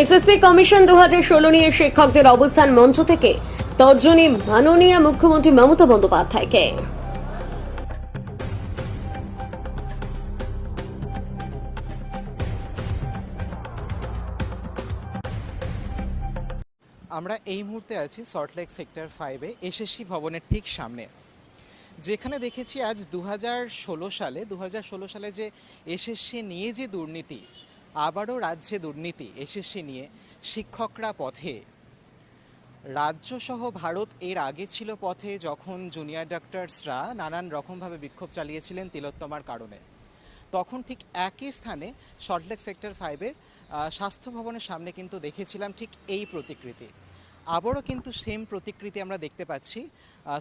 SSC commission দু হাজার ষোলো নিয়ে শিক্ষকদের অবস্থান মঞ্চ থেকে তর্জনী মাননীয় মুখ্যমন্ত্রী মমতা বন্দ্যোপাধ্যায়কে। আমরা এই মুহূর্তে আছি সল্টলেক সেক্টর ফাইভে এসএসসি ভবনের ঠিক সামনে। যেখানে দেখেছি আজ দু হাজার ষোলো সালে দু হাজার ষোলো সালে যে এসএসসি নিয়ে যে দুর্নীতি আবারও রাজ্যে দুর্নীতি, এসএসসি নিয়ে শিক্ষকরা পথে। রাজ্যসহ ভারত এর আগে ছিল পথে যখন জুনিয়র ডক্টরসরা নানান রকমভাবে বিক্ষোভ চালিয়েছিলেন তিলোত্তমার কারণে। তখন ঠিক একই স্থানে সল্টলেক সেক্টর ফাইভের স্বাস্থ্য ভবনের সামনে কিন্তু দেখেছিলাম ঠিক এই প্রতিকৃতি। আবারও কিন্তু সেম প্রতিকৃতি আমরা দেখতে পাচ্ছি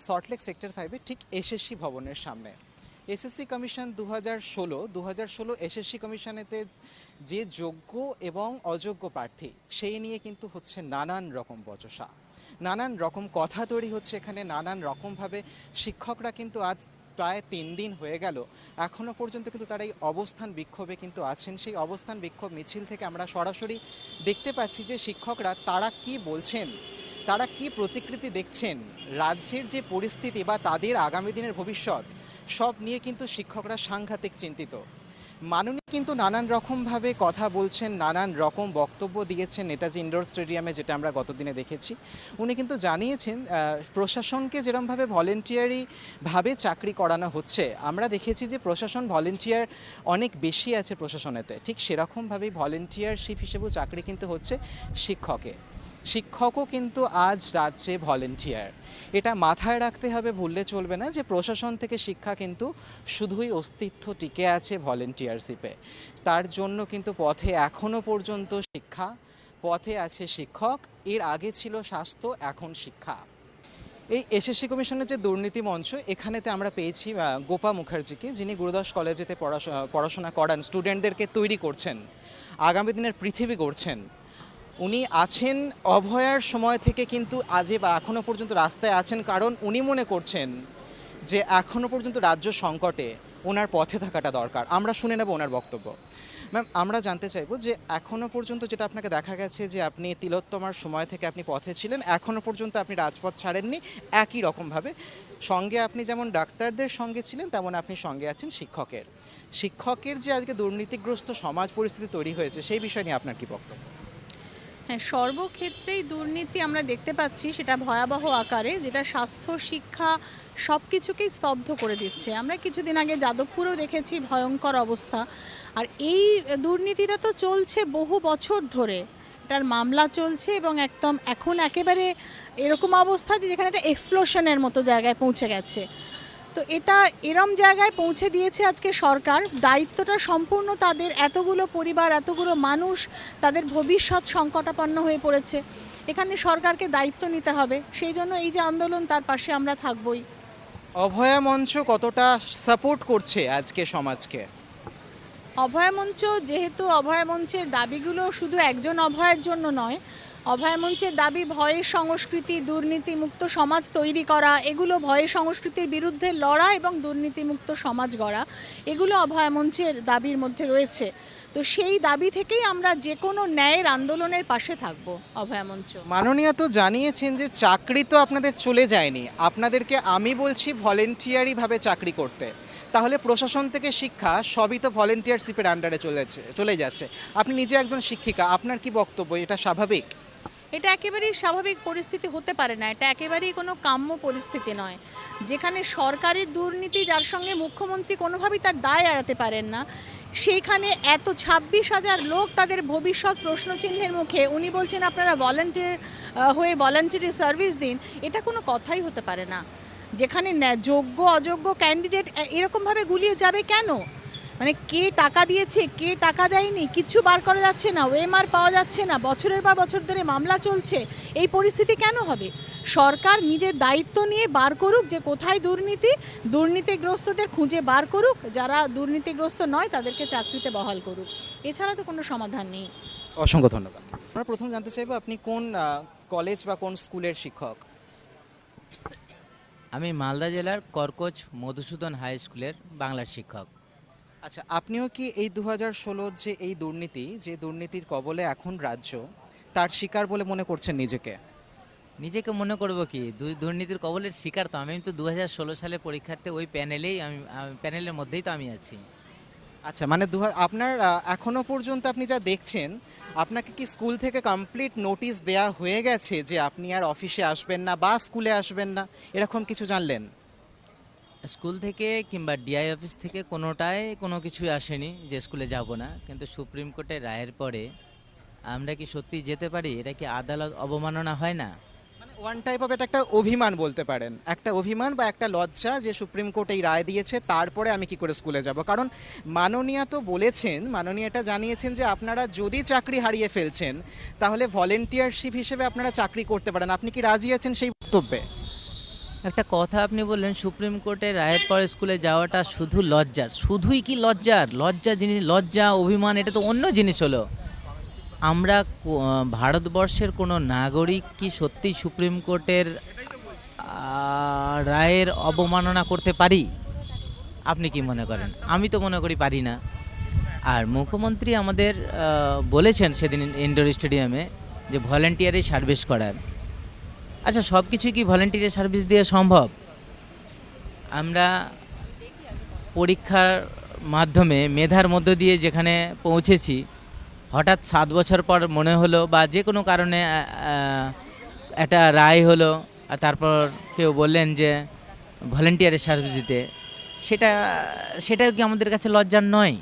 সল্টলেক সেক্টর ফাইভের ঠিক এসএসসি ভবনের সামনে। এসএসসি কমিশন দু হাজার ষোলো দু হাজার ষোলো এসএসসি কমিশনেতে যে যোগ্য এবং অযোগ্য প্রার্থী, সেই নিয়ে কিন্তু হচ্ছে নানান রকম বচসা। নানান রকম কথা তৈরি হচ্ছে এখানে, নানান রকমভাবে শিক্ষকরা কিন্তু আজ প্রায় তিন দিন হয়ে গেল। এখনও পর্যন্ত কিন্তু তারা এই অবস্থান বিক্ষোভে কিন্তু আছেন। সেই অবস্থান বিক্ষোভ মিছিল থেকে আমরা সরাসরি দেখতে পাচ্ছি যে শিক্ষকরা তারা কি বলছেন, তারা কি প্রতিকৃতি দেখছেন, রাজ্যের যে পরিস্থিতি বা তাদের আগামী দিনের ভবিষ্যৎ সব নিয়ে কিন্তু শিক্ষকরা সাংঘাতিক চিন্তিত। মাননীয় কিন্তু নানান রকমভাবে কথা বলছেন, নানান রকম বক্তব্য দিয়েছেন নেতাজি ইন্ডোর স্টেডিয়ামে, যেটা আমরা গতদিনে দেখেছি। উনি কিন্তু জানিয়েছেন প্রশাসনকে যেরমভাবে ভলেন্টিয়ারিভাবে চাকরি করানো হচ্ছে, আমরা দেখেছি যে প্রশাসন ভলেন্টিয়ার অনেক বেশি আছে প্রশাসনেতে। ঠিক সেরকমভাবেই ভলেন্টিয়ারশিপ হিসেবেও চাকরি কিন্তু হচ্ছে শিক্ষকে। শিক্ষকও কিন্তু আজ রাজ্যে ভলেন্টিয়ার। এটা মাথায় রাখতে হবে, ভুললে চলবে না যে প্রশাসন থেকে শিক্ষা কিন্তু শুধুই অস্তিত্ব টিকে আছে ভলেন্টিয়ারশিপে। তার জন্য কিন্তু পথে এখনও পর্যন্ত শিক্ষা, পথে আছে শিক্ষক, এর আগে ছিল স্বাস্থ্য, এখন শিক্ষা। এই এসএসসি কমিশনের যে দুর্নীতি মঞ্চ, এখানেতে আমরা পেয়েছি গোপা মুখার্জিকে, যিনি গুরুদাস কলেজেতে পড়াশোনা পড়াশোনা করান স্টুডেন্টদেরকে তৈরি করছেন, আগামী দিনের পৃথিবী গড়ছেন। উনি আছেন অভয়ার সময় থেকে কিন্তু আজে বা এখনও পর্যন্ত রাস্তায় আছেন, কারণ উনি মনে করছেন যে এখনও পর্যন্ত রাজ্য সংকটে ওনার পথে থাকাটা দরকার। আমরা শুনে নেব ওনার বক্তব্য। ম্যাম, আমরা জানতে চাইব যে এখনও পর্যন্ত যেটা আপনাকে দেখা গেছে যে আপনি তিলোত্তমার সময় থেকে আপনি পথে ছিলেন এখনও পর্যন্ত আপনি রাজপথ ছাড়েননি, একই রকমভাবে সঙ্গে আপনি যেমন ডাক্তারদের সঙ্গে ছিলেন, তেমন আপনি সঙ্গে আছেন শিক্ষকের। শিক্ষকের যে আজকে দুর্নীতিগ্রস্ত সমাজ পরিস্থিতি তৈরি হয়েছে, সেই বিষয় নিয়ে আপনার কি বক্তব্য? হ্যাঁ সর্বক্ষেত্রেই দুর্নীতি আমরা দেখতে পাচ্ছি সেটা ভয়াবহ আকারে, যেটা স্বাস্থ্য, শিক্ষা সব কিছুকেই স্তব্ধ করে দিচ্ছে। আমরা কিছুদিন আগে যাদবপুরেও দেখেছি ভয়ঙ্কর অবস্থা। আর এই দুর্নীতিটা তো চলছে বহু বছর ধরে। এটার মামলা চলছে এবং একদম এখন একেবারে এরকম অবস্থা যে যেখানে একটা এক্সপ্লোশনের মতো জায়গায় পৌঁছে গেছে। তো এটা এরম জায়গায় পৌঁছে দিয়েছে আজকে সরকার। দায়িত্বটা সম্পূর্ণ তাদের এতগুলো পরিবার এতগুলো মানুষ তাদের ভবিষ্যৎ সংকটাপন্ন হয়ে পড়েছে। এখানে সরকারকে দায়িত্ব নিতে হবে সেই জন্য এই যে আন্দোলন তার পাশে আমরা থাকবই। অভয়া মঞ্চ কতটা সাপোর্ট করছে আজকে সমাজকে? অভয়া মঞ্চ যেহেতু অভয়া মঞ্চের দাবিগুলো শুধু একজন অভয়ের জন্য নয় অভয় মঞ্চের দাবি ভয়ের সংস্কৃতি, দুর্নীতিমুক্ত সমাজ তৈরি করা, এগুলো ভয়ের সংস্কৃতির বিরুদ্ধে লড়া এবং দুর্নীতিমুক্ত সমাজ গড়া, এগুলো অভয় মঞ্চের দাবির মধ্যে রয়েছে। তো সেই দাবি থেকেই আমরা যে কোনো ন্যায়ের আন্দোলনের পাশে থাকব অভয় মঞ্চ। মাননীয় তো জানিয়েছেন যে চাকরি তো আপনাদের চলে যায়নি। আপনাদেরকে আমি বলছি ভলেন্টিয়ারি ভাবে চাকরি করতে। তাহলে প্রশাসন থেকে শিক্ষা সবই তো ভলেন্টিয়ারশিপের আন্ডারে চলেছে চলে যাচ্ছে। আপনি নিজে একজন শিক্ষিকা, আপনার কি বক্তব্য? এটা স্বাভাবিক? এটা একেবারেই স্বাভাবিক পরিস্থিতি হতে পারে না। এটা একেবারেই কোনো কাম্য পরিস্থিতি নয়। যেখানে সরকারের দুর্নীতি, যার সঙ্গে মুখ্যমন্ত্রী কোনোভাবেই তার দায় এড়াতে পারেন না, সেইখানে এত ছাব্বিশ হাজার লোক তাদের ভবিষ্যৎ প্রশ্নচিহ্নের মুখে, উনি বলছেন আপনারা ভলেন্টিয়ার হয়ে ভলেন্টারি সার্ভিস দিন, এটা কোনো কথাই হতে পারে না। যেখানে যোগ্য, অযোগ্য ক্যান্ডিডেট এরকমভাবে গুলিয়ে যাবে কেন? মানে কে টাকা দিয়েছে কে টাকা দেয়নি কিচ্ছু বার করা যাচ্ছে না ওএমআর পাওয়া যাচ্ছে না বছরের পর বছর ধরে মামলা চলছে এই পরিস্থিতি কেন হবে? সরকার নিজের দায়িত্ব নিয়ে বার করুক যে কোথায় দুর্নীতি দুর্নীতিগ্রস্তদের খুঁজে বার করুক যারা দুর্নীতিগ্রস্ত নয় তাদেরকে চাকরিতে বহাল করুক। এছাড়া তো কোনো সমাধান নেই। অসংখ্য ধন্যবাদ। আমরা প্রথম জানতে চাইব আপনি কোন কলেজ বা কোন স্কুলের শিক্ষক? আমি মালদা জেলার কর্কচ মধুসূদন হাই স্কুলের বাংলার শিক্ষক। আচ্ছা আপনিও কি এই দু হাজার ষোলোর যে এই দুর্নীতি যে দুর্নীতির কবলে এখন রাজ্য তার শিকার বলে মনে করছেন নিজেকে? নিজেকে মনে করব কি? দুর্নীতির কবলের শিকার তো আমি তো দু সালে পরীক্ষার্থে ওই প্যানেলেই আমি প্যানেলের মধ্যেই তো আমি আছি। আচ্ছা মানে দু আপনার এখনও পর্যন্ত আপনি যা দেখছেন আপনাকে কি স্কুল থেকে কমপ্লিট নোটিশ দেয়া হয়ে গেছে যে আপনি আর অফিসে আসবেন না বা স্কুলে আসবেন না? এরকম কিছু জানলেন? স্কুল থেকে কিংবা ডিআই অফিস থেকে কোনোটাই কোনো কিছুই আসেনি যে স্কুলে যাব না। কিন্তু সুপ্রিম কোর্টের রায়ের পরে আমরা কি সত্যি যেতে পারি? এটা কি আদালত অবমাননা হয় না? ওয়ান টাইপ অফ এটা একটা অভিমান বলতে পারেন। একটা অভিমান বা একটা লজ্জা যে সুপ্রিম কোর্ট এই রায় দিয়েছে, তারপরে আমি কি করে স্কুলে যাব? কারণ মাননীয়া তো বলেছেন মাননীয়া এটা জানিয়েছেন যে আপনারা যদি চাকরি হারিয়ে ফেলছেন, তাহলে ভলেন্টিয়ারশিপ হিসেবে আপনারা চাকরি করতে পারেন। আপনি কি রাজি আছেন সেই বক্তব্যে? একটা কথা আপনি বললেন, সুপ্রিম কোর্টের রায়ের পর স্কুলে যাওয়াটা শুধু লজ্জার। শুধুই কি লজ্জার? লজ্জা জিনিস, লজ্জা, অভিমান, এটা তো অন্য জিনিস হলো। আমরা ভারতবর্ষের কোনো নাগরিক কি সত্যি সুপ্রিম কোর্টের রায়ের অবমাননা করতে পারি? আপনি কি মনে করেন? আমি তো মনে করি পারি না। আর মুখ্যমন্ত্রী আমাদের বলেছেন সেদিন ইনডোর স্টেডিয়ামে যে ভলেন্টিয়ারি সার্ভিস করার। আচ্ছা সব কিছুই কি ভলেন্টিয়ারি সার্ভিস দিয়ে সম্ভব? আমরা পরীক্ষার মাধ্যমে মেধার মধ্য দিয়ে যেখানে পৌঁছেছি, হঠাৎ সাত বছর পর মনে হলো বা যে কোনো কারণে একটা রায় হলো, আর তারপর কেউ বললেন যে ভলেন্টিয়ারি সার্ভিস দিতে, সেটা, সেটাও কি আমাদের কাছে লজ্জার নয়?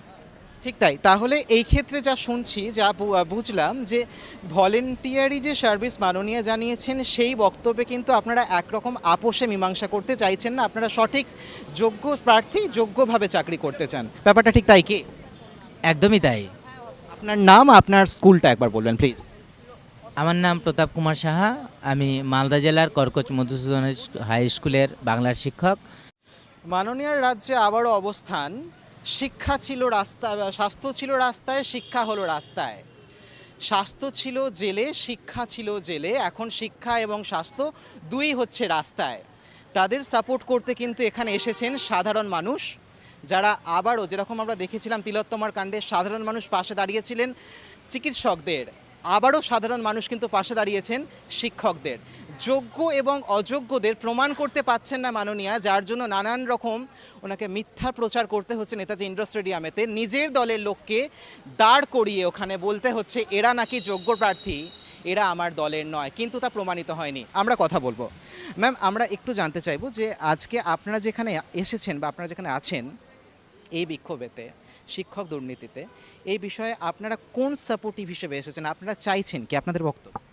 ঠিক তাই। তাহলে এই ক্ষেত্রে যা শুনছি যা বুঝলাম যে ভলেন্টিয়ারি যে সার্ভিস মাননীয় জানিয়েছেন সেই বক্তব্যে কিন্তু আপনারা একরকম আপোষে মীমাংসা করতে চাইছেন না। আপনারা সঠিক যোগ্য প্রার্থী যোগ্যভাবে চাকরি করতে চান। ব্যাপারটা ঠিক তাই কি? একদমই তাই। আপনার নাম আপনার স্কুলটা একবার বলবেন প্লিজ আমার নাম প্রতাপ কুমার সাহা। আমি মালদা জেলার কর্কচ মধুসূদন হাই স্কুলের বাংলার শিক্ষক। মাননীয় রাজ্যে আবারও অবস্থান। শিক্ষা ছিল রাস্তা, স্বাস্থ্য ছিল রাস্তায়, শিক্ষা হলো রাস্তায়। স্বাস্থ্য ছিল জেলে, শিক্ষা ছিল জেলে। এখন শিক্ষা এবং স্বাস্থ্য দুই হচ্ছে রাস্তায়। তাদের সাপোর্ট করতে কিন্তু এখানে এসেছেন সাধারণ মানুষ। যারা আবারও যেরকম আমরা দেখেছিলাম তিলোত্তমার কাণ্ডে, সাধারণ মানুষ পাশে দাঁড়িয়েছিলেন চিকিৎসকদের। আবারও সাধারণ মানুষ কিন্তু পাশে দাঁড়িয়েছেন শিক্ষকদের। যোগ্য এবং অযোগ্যদের প্রমাণ করতে পাচ্ছেন না মাননীয়া, যার জন্য নানান রকম ওনাকে মিথ্যা প্রচার করতে হচ্ছে নেতাজি ইন্ডোর স্টেডিয়ামেতে। নিজের দলের লোককে দাঁড় করিয়ে ওখানে বলতে হচ্ছে, এরা নাকি যোগ্য প্রার্থী, এরা আমার দলের নয়। কিন্তু তা প্রমাণিত হয়নি। আমরা কথা বলব। ম্যাম, আমরা একটু জানতে চাইব যে আজকে আপনারা যেখানে এসেছেন বা আপনারা যেখানে আছেন, এই বিক্ষোভেতে, শিক্ষক দুর্নীতিতে, এই বিষয়ে আপনারা কোন সাপোর্টিভ হিসেবে এসেছেন? আপনারা চাইছেন কি? আপনাদের বক্তব্য।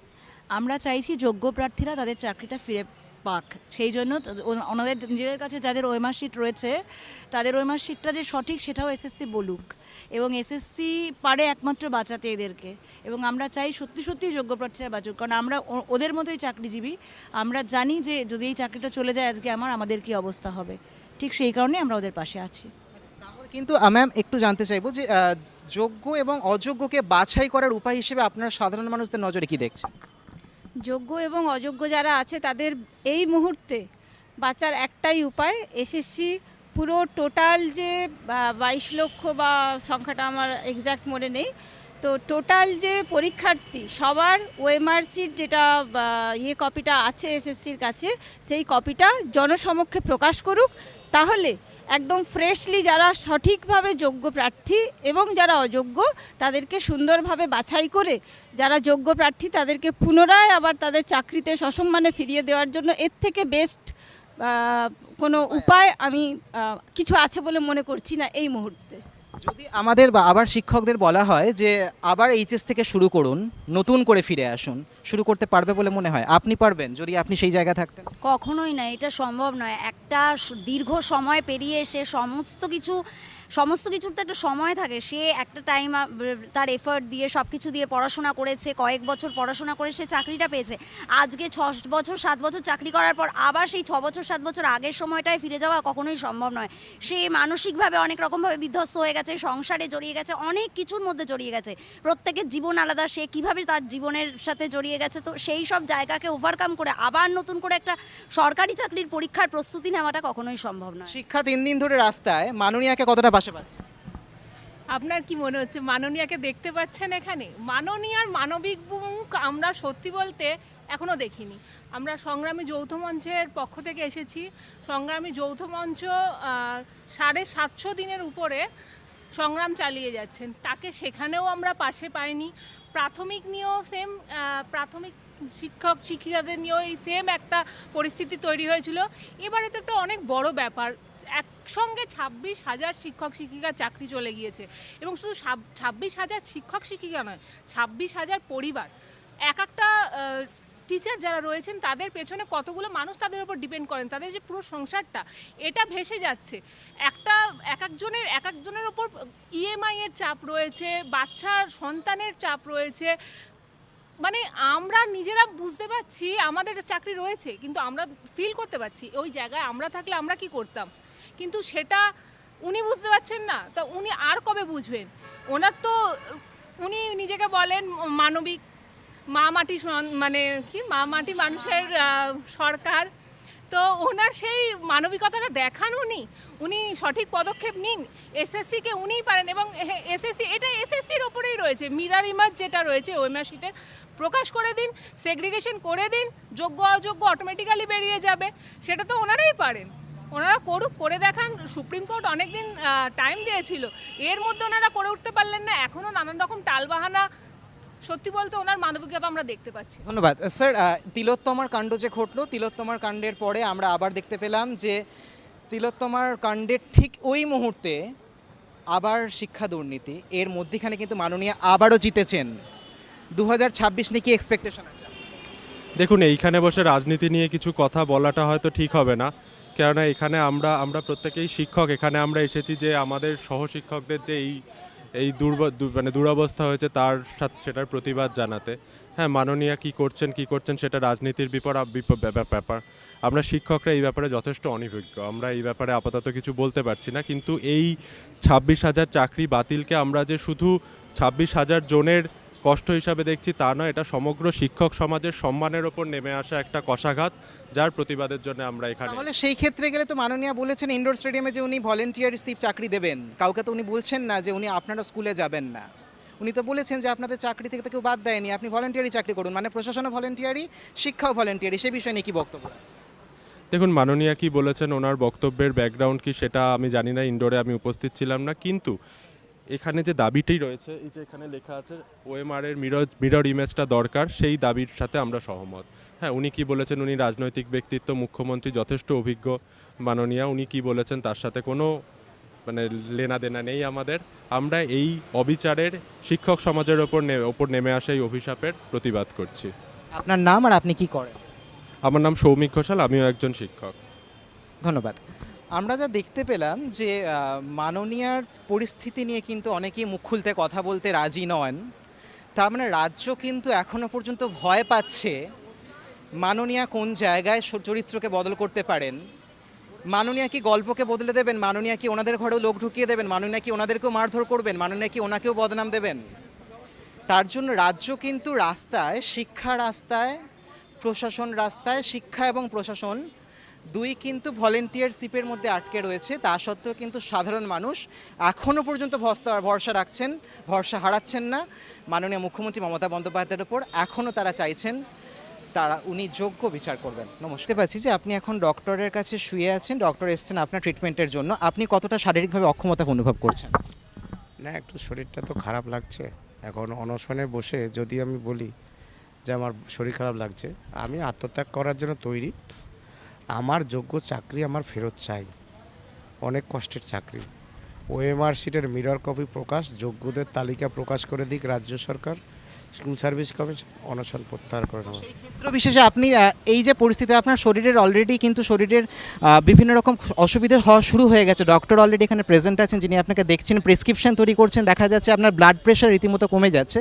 আমরা চাইছি যোগ্য প্রার্থীরা তাদের চাকরিটা ফিরে পাক। সেই জন্য ওনাদের নিজেদের কাছে যাদের ওয়েমার শিট রয়েছে, তাদের ওয়েমার শিটটা যে সঠিক সেটাও এসএসসি বলুক এবং এসএসসি পারে একমাত্র বাঁচাতে এদেরকে এবং আমরা চাই সত্যি সত্যি যোগ্য প্রার্থীরা বাঁচুক। কারণ আমরা ওদের মতোই চাকরিজীবী, আমরা জানি যে যদি এই চাকরিটা চলে যায় আজকে আমার, আমাদের কি অবস্থা হবে? ঠিক সেই কারণে আমরা ওদের পাশে আছি। কিন্তু ম্যাম একটু জানতে চাইব যে যোগ্য এবং অযোগ্যকে বাছাই করার উপায় হিসেবে আপনারা সাধারণ মানুষদের নজরে কি দেখছেন? যোগ্য এবং অযোগ্য যারা আছে, তাদের এই মুহূর্তে বাঁচার একটাই উপায়। এসএসসি পুরো টোটাল যে বাইশ লক্ষ বা, সংখ্যাটা আমার এক্স্যাক্ট মনে নেই। তো টোটাল যে পরীক্ষার্থী, সবার ওয়েমার সিট যেটা ইয়ে কপিটা আছে এসএসসির কাছে, সেই কপিটা জনসমক্ষে প্রকাশ করুক। তাহলে একদম ফ্রেশলি যারা সঠিকভাবে যোগ্য প্রার্থী এবং যারা অযোগ্য, তাদেরকে সুন্দরভাবে বাছাই করে যারা যোগ্য প্রার্থী, তাদেরকে পুনরায় আবার তাদের চাকরিতে সসম্মানে ফিরিয়ে দেওয়ার জন্য এর থেকে বেস্ট কোনো উপায় আমি কিছু আছে বলে মনে করছি না এই মুহূর্তে। যদি আমাদের বা আবার শিক্ষকদের বলা হয় যে আবার এইচএস থেকে শুরু করুন, নতুন করে ফিরে আসুন, শুরু করতে পারবে বলে মনে হয়, আপনি পারবেন যদি আপনি সেই জায়গা থাকতেন? কখনোই না, এটা সম্ভব নয়। একটা দীর্ঘ সময় পেরিয়ে এসে সমস্ত কিছু সমস্ত কিছুর তো একটা সময় থাকে। সে একটা টাইম তার এফার্ট দিয়ে সব কিছু দিয়ে পড়াশোনা করেছে, কয়েক বছর পড়াশোনা করে সে চাকরিটা পেয়েছে। আজকে ছ বছর, সাত বছর চাকরি করার পর আবার সেই ছ বছর, সাত বছর আগের সময়টায় ফিরে যাওয়া কখনোই সম্ভব নয়। সে মানসিকভাবে অনেক রকমভাবে বিধ্বস্ত হয়ে গেছে, সংসারে জড়িয়ে গেছে, অনেক কিছুর মধ্যে জড়িয়ে গেছে। প্রত্যেকের জীবন আলাদা, সে কীভাবে তার জীবনের সাথে জড়িয়ে গেছে, তো সেই সব জায়গাকে ওভারকাম করে আবার নতুন করে একটা সরকারি চাকরির পরীক্ষার প্রস্তুতি নেওয়াটা কখনোই সম্ভব নয়। শিক্ষা তিন দিন ধরে রাস্তায়, মাননীয়াকে কতটা পাশে পাচ্ছে আপনার কি মনে হচ্ছে, মাননীয়াকে দেখতে পাচ্ছেন এখানে? মাননীয়ার মানবিক মুখ আমরা সত্যি বলতে এখনও দেখিনি। আমরা সংগ্রামী যৌথ মঞ্চের পক্ষ থেকে এসেছি। সংগ্রামী যৌথ মঞ্চ সাড়ে সাতশো দিনের উপরে সংগ্রাম চালিয়ে যাচ্ছেন। তাকে সেখানেও আমরা পাশে পাইনি। প্রাথমিক নিয়েও সেম প্রাথমিক শিক্ষক, শিক্ষিকাদের নিয়েও এই সেম একটা পরিস্থিতি তৈরি হয়েছিল। এবারে তো একটা অনেক বড় ব্যাপার। একসঙ্গে ছাব্বিশ হাজার শিক্ষক, শিক্ষিকার চাকরি চলে গিয়েছে এবং শুধু ছাব্বিশ হাজার শিক্ষক, শিক্ষিকা নয়, ছাব্বিশ হাজার পরিবার। এক একটা টিচার যারা রয়েছেন, তাদের পেছনে কতগুলো মানুষ তাদের উপর ডিপেন্ড করেন? তাদের যে পুরো সংসারটা, এটা ভেসে যাচ্ছে। একটা, এক একজনের এক একজনের ওপর ইএমআই এর চাপ রয়েছে, বাচ্চার সন্তানের চাপ রয়েছে মানে আমরা নিজেরা বুঝতে পারছি, আমাদের চাকরি রয়েছে, কিন্তু আমরা ফিল করতে পারছি, ওই জায়গায় আমরা থাকলে আমরা কি করতাম? কিন্তু সেটা উনি বুঝতে পারছেন না, তো উনি আর কবে বুঝবেন? ওনার তো, উনি নিজেকে বলেন মানবিক, মা মাটি মানে কি, মা মাটি মানুষের সরকার তো ওনার সেই মানবিকতাটা দেখান উনি। উনি সঠিক পদক্ষেপ নিন। এসএসসিকে উনিই পারেন এবং এসএসসি, এটা এসএসসির ওপরেই রয়েছে। মিরার ইমাজ যেটা রয়েছে ওয়েমার শিটের, প্রকাশ করে দিন, সেগ্রিগেশন করে দিন, যোগ্য, অযোগ্য অটোমেটিক্যালি বেরিয়ে যাবে। সেটা তো ওনারাই পারেন। ওনারা করুক, করে দেখান। সুপ্রিম কোর্ট অনেকদিন টাইম দিয়েছিল। এর মধ্যে ওনারা করে উঠতে পারলেন না। এখনও নানান রকম টালবাহানা সত্যি বলতে ওনার মানবিকতা আমরা দেখতে পাচ্ছি। ধন্যবাদ। স্যার তিলোত্তমার কাণ্ড যে ঘটলো তিলোত্তমার কাণ্ডের পরে আমরা আবার দেখতে পেলাম যে তিলোত্তমার কাণ্ডের ঠিক ওই মুহূর্তে আবার শিক্ষা দুর্নীতি এর মধ্যেখানে কিন্তু মাননীয় আবারও জিতেছেন। দু হাজার ছাব্বিশ নিয়ে কি এক্সপেকটেশন আছে? দেখুন এইখানে বসে রাজনীতি নিয়ে কিছু কথা বলাটা হয়তো ঠিক হবে না। কেননা এখানে আমরা আমরা প্রত্যেকেই শিক্ষক। এখানে আমরা এসেছি যে আমাদের সহশিক্ষকদের যে এই এই মানে দুরবস্থা হয়েছে তার সাথে, সেটার প্রতিবাদ জানাতে। হ্যাঁ মাননীয়া কি করছেন কি করছেন সেটা রাজনীতির বিপর বিপ- ব্যাপার ব্যাপার। আমরা শিক্ষকরা এই ব্যাপারে যথেষ্ট অনিভিজ্ঞ। আমরা এই ব্যাপারে আপাতত কিছু বলতে পারছি না। কিন্তু এই ছাব্বিশ হাজার চাকরি বাতিলকে আমরা যে শুধু ছাব্বিশ হাজার জনের কষ্ট হিসাবে দেখছি তা নয়। এটা সমগ্র শিক্ষক সমাজের সম্মানের ওপর নেমে আসা একটা কষাঘাত যার প্রতিবাদের জন্য আমরা এখানে তাহলে সেই ক্ষেত্রে গেলে তো মাননীয়া বলেছেন ইনডোর স্টেডিয়ামে যে উনি ভলেন্টিয়ারশিপ চাকরি দেবেন। কাউকে তো উনি বলছেন না যে উনি আপনারা স্কুলে যাবেন না। উনি তো বলেছেন যে আপনাদের চাকরি থেকে তো কেউ বাদ দেয়নি। আপনি ভলেন্টিয়ারি চাকরি করুন। মানে প্রশাসনও ভলেন্টিয়ারি শিক্ষাও ভলেন্টিয়ারি সে বিষয়ে নিয়ে কি বক্তব্য আছে? দেখুন মাননীয়া কি বলেছেন ওনার বক্তব্যের ব্যাকগ্রাউন্ড কি সেটা আমি জানি না ইনডোরে আমি উপস্থিত ছিলাম না। কিন্তু এখানে যে দাবিটি রয়েছে এই যে এখানে লেখা আছে ওএমআর এর মিরর মিরর ইমেজটা দরকার সেই দাবির সাথে আমরা সহমত। হ্যাঁ উনি কি বলেছেন? উনি রাজনৈতিক ব্যক্তিত্ব মুখ্যমন্ত্রী যথেষ্ট অভিজ্ঞ মাননীয়া। উনি কি বলেছেন? তার সাথে কোনো মানে লেনা দেনা নেই আমাদের। আমরা এই অবিচারের শিক্ষক সমাজের ওপর ওপর নেমে আসা এই অভিশাপের প্রতিবাদ করছি। আপনার নাম আর আপনি কি করেন? আমার নাম সৌমিক ঘোষাল আমিও একজন শিক্ষক। ধন্যবাদ। আমরা যা দেখতে পেলাম যে মাননীয়ার পরিস্থিতি নিয়ে কিন্তু অনেকেই মুখ খুলতে কথা বলতে রাজি নন। তার মানে রাজ্য কিন্তু এখনও পর্যন্ত ভয় পাচ্ছে মাননীয়া কোন জায়গায় চরিত্রকে বদল করতে পারেন। মাননীয়া কি গল্পকে বদলে দেবেন? মাননীয়া কি ওনাদের ঘরেও লোক ঢুকিয়ে দেবেন? মাননীয়া কি ওনাদেরকেও মারধর করবেন? মাননীয়া কি ওনাকেও বদনাম দেবেন? তার জন্য রাজ্য কিন্তু রাস্তায়, শিক্ষা রাস্তায়, প্রশাসন রাস্তায়, শিক্ষা এবং প্রশাসন দুই কিন্তু ভলেন্টিয়ারশিপের মধ্যে আটকে রয়েছে, তা সত্ত্বেও কিন্তু সাধারণ মানুষ এখনও পর্যন্ত ভরসা ভরসা রাখছেন, ভরসা হারাচ্ছেন না। মাননীয় মুখ্যমন্ত্রী মমতা বন্দ্যোপাধ্যায়ের ওপর এখনও তারা চাইছেন, তারা, উনি যোগ্য বিচার করবেন। নমস্কার। পাচ্ছি যে আপনি এখন ডক্টরের কাছে শুয়ে আছেন ডক্টর এসছেন আপনার ট্রিটমেন্টের জন্য। আপনি কতটা শারীরিকভাবে অক্ষমতা অনুভব করছেন? না, একটু শরীরটা তো খারাপ লাগছে। এখন অনশনে বসে যদি আমি বলি যে আমার শরীর খারাপ লাগছে, আমি আত্মত্যাগ করার জন্য তৈরি। আমার যোগ্য চাকরি আমার ফেরত চাই। অনেক কষ্টের চাকরি। ওএমআর সিটের মিরর কপি প্রকাশ, যোগ্যদের তালিকা প্রকাশ করে দিক রাজ্য সরকার। স্কুল সার্ভিস কমিশন অনশন প্রত্যাহার করে নেব ক্ষেত্র বিশেষে আপনি এই যে পরিস্থিতি আপনার শরীরের অলরেডি কিন্তু শরীরের বিভিন্ন রকম অসুবিধা হওয়া শুরু হয়ে গেছে। ডক্টর অলরেডি এখানে প্রেজেন্ট আছেন যিনি আপনাকে দেখছেন প্রেসক্রিপশন তৈরি করছেন দেখা যাচ্ছে আপনার ব্লাড প্রেশার রীতিমতো কমে যাচ্ছে।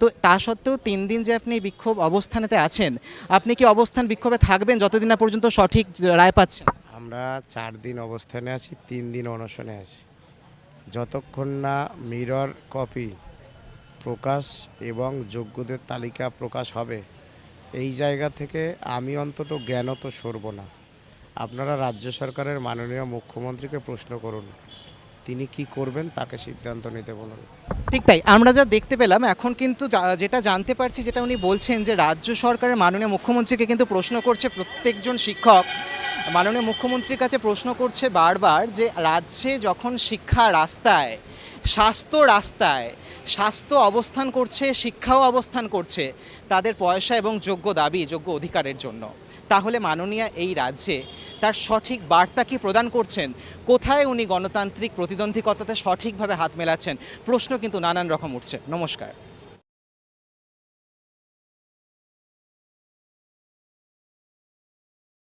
তো তা সত্ত্বেও তিন দিন যে আপনি বিক্ষোভ অবস্থানেতে আছেন আপনি কি অবস্থান বিক্ষোভে থাকবেন যতদিন না পর্যন্ত সঠিক রায় পাচ্ছেন? আমরা চার দিন অবস্থানে আছি তিন দিন অনশনে আছি। যতক্ষণ না মিরর কপি প্রকাশ এবং যোগ্যদের তালিকা প্রকাশ হবে। এই জায়গা থেকে আমি অন্তত জ্ঞান জ্ঞানত সরব না। আপনারা রাজ্য সরকারের মাননীয় মুখ্যমন্ত্রীকে প্রশ্ন করুন, তিনি কি করবেন তাকে সিদ্ধান্ত নিতে বলুন। ঠিক তাই, আমরা যা দেখতে পেলাম, এখন কিন্তু যেটা জানতে পারছি, যেটা উনি বলছেন যে রাজ্য সরকারের মাননীয় মুখ্যমন্ত্রীকে কিন্তু প্রশ্ন করছে প্রত্যেকজন শিক্ষক। মাননীয় মুখ্যমন্ত্রীর কাছে প্রশ্ন করছে বারবার যে রাজ্যে যখন শিক্ষা রাস্তায়, স্বাস্থ্য রাস্তায় স্বাস্থ্য অবস্থান করছে, শিক্ষাও অবস্থান করছে তাদের পয়সা এবং যোগ্য দাবি, যোগ্য অধিকারের জন্য। তাহলে মাননীয়া এই রাজ্যে তার সঠিক বার্তা কি প্রদান করছেন? কোথায় উনি গণতান্ত্রিক প্রতিদ্বন্দ্বিকতাতে সঠিকভাবে হাত মেলাচ্ছেন? প্রশ্ন কিন্তু নানান রকম উঠছে। নমস্কার।